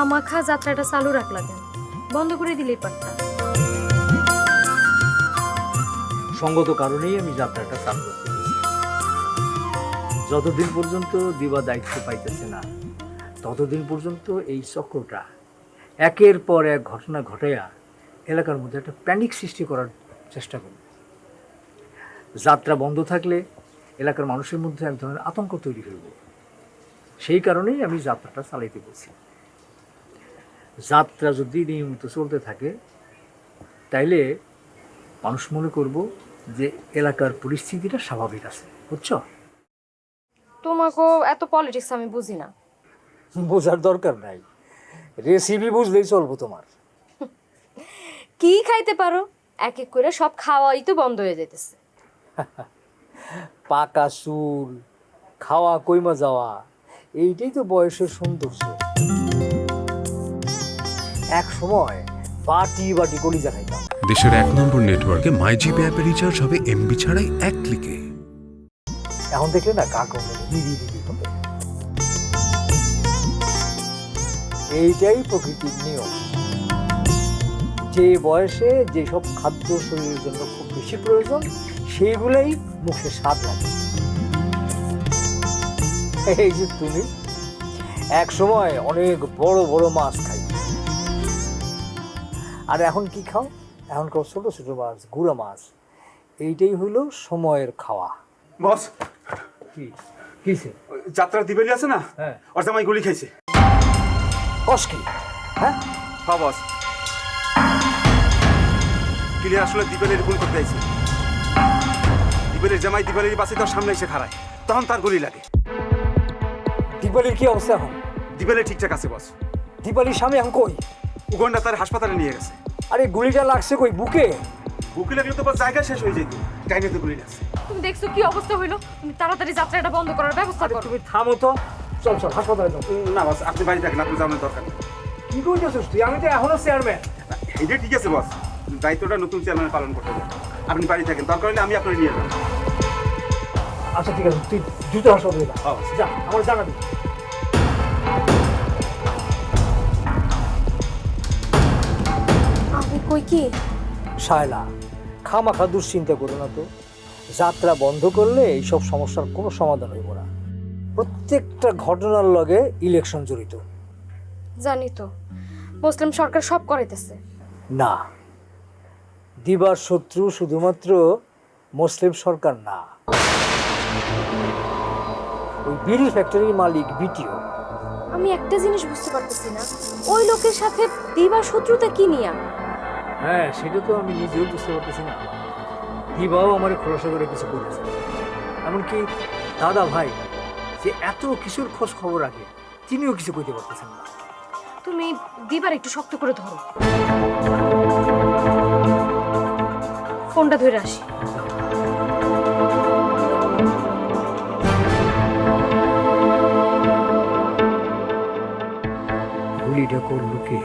খামাখা যাত্রাটা চালু রাখলা কেন? বন্ধ করে দিলেই পারতা সঙ্গত কারণেই আমি যাত্রাটা চালু দিয়েছি যতদিন পর্যন্ত দিবা দায়িত্ব পাইতেছে না, ততদিন পর্যন্ত এই চক্রটা একের পর এক ঘটনা ঘটাইয়া এলাকার মধ্যে একটা প্যানিক সৃষ্টি করার চেষ্টা করবে। যাত্রা বন্ধ থাকলে এলাকার মানুষের মধ্যে এক ধরনের আতঙ্ক তৈরি হইব। সেই কারণেই আমি যাত্রাটা চালাইতে বলছি। যাত্রা যদি নিয়মিত চলতে থাকে তাইলে মানুষ মনে করব যে এলাকার পরিস্থিতিটা স্বাভাবিক আছে। বুঝছ? তোমাকেও এত পলিটিক্স আমি বুঝি না। বোঝার দরকার নাই। রেসিপি বুঝলেই চলবো তোমার। কি খাইতে পারো? এক এক করে সব খাওয়াই তো বন্ধ হয়ে যাইতেছে। পাকা চুল খাওয়া কইমা যাওয়া এইটাই তো বয়সের সৌন্দর্য। এক সময় বাটি বাটি কলিজা খাইতাম দেশের এক নম্বর নেটওয়ার্কে মাই জিপি অ্যাপে রিচার্জ হবে এমবি ছাড়াই এক ক্লিকে। এখন দেখলে না কমে দিদি দিদি এইটাই প্রকৃতির নিয়ম। যে বয়সে যেসব খাদ্য শরীরের জন্য খুব বেশি প্রয়োজন সেইগুলোই মুখে স্বাদ লাগে। এই যে তুমি এক সময় অনেক বড় বড় মাছ খাই আর এখন কি খাও? এখন খাও ছোট ছোট মাছ গুঁড়া মাছ। এইটাই হইল সময়ের খাওয়া। বস। কি? কিসে যাত্রা দিবেলি আছে না? হ্যাঁ। ওর জামাই গুলি খাইছে। কস কি? হ্যাঁ? হ্যাঁ বস। ক্লিয়ার আসলে দিবেলের খুন করতে আইছে। দিবেলের জামাই দিবেলের বাসে তার সামনে এসে খাড়ায়। তখন তার গুলি লাগে। দীপালির কি অবস্থা এখন? দিবেলে ঠিকঠাক আছে বস। দীপালির স্বামী এখন কই? উগন্ডা তার হাসপাতালে নিয়ে গেছে। আরে গুলিটা লাগছে কই বুকে? বুকে লাগলে তো বস জায়গা শেষ হয়ে যেত। টাইমে তো গুলি লাগছে। তুমি দেখছ কি অবস্থা হইল? তুমি তাড়াতাড়ি যাত্রাটা বন্ধ করার ব্যবস্থা করো। তুমি থামো তো। চল চল হাসপাতালে যাও। না বস আপনি বাড়ি থাকেন আপনি যাওয়ার দরকার নেই। কি করতেছিস তুই? আমি তো এখনও চেয়ারম্যান এটা ঠিক আছে বস দায়িত্বটা নতুন চেয়ারম্যান পালন করতে হবে। আপনি বাড়ি থাকেন দরকার হলে আমি আপনার নিয়ে যাব। আচ্ছা ঠিক আছে তুই দ্রুত হাসপাতালে যা। হ্যাঁ। যা আমার জানাবি কই কি? শায়লা খামাখা দুশ্চিন্তা করো না তো। যাত্রা বন্ধ করলে এইসব সমস্যার কোনো সমাধান হইব না। প্রত্যেকটা ঘটনার লগে ইলেকশন জড়িত। জানি তো। মুসলিম সরকার সব করাইতেছে। না। দিবার শত্রু শুধুমাত্র মুসলিম সরকার না। ওই বিড়ি ফ্যাক্টরির মালিক বিটিও। আমি একটা জিনিস বুঝতে পারতেছি না। ওই লোকের সাথে দিবার শত্রুতা কি নিয়া? হ্যাঁ সেটা তো আমি নিজেও বুঝতে পারতেছি না। দিবাও আমার খোলাসা করে কিছু বলেছে এমনকি দাদা ভাই যে এত কিছুর খোঁজ খবর রাখে তিনিও কিছু কইতে পারতেছেন না। তুমি দিবার একটু শক্ত করে ধরো। ফোনটা ধরে আসি। গুলিটা করল কে?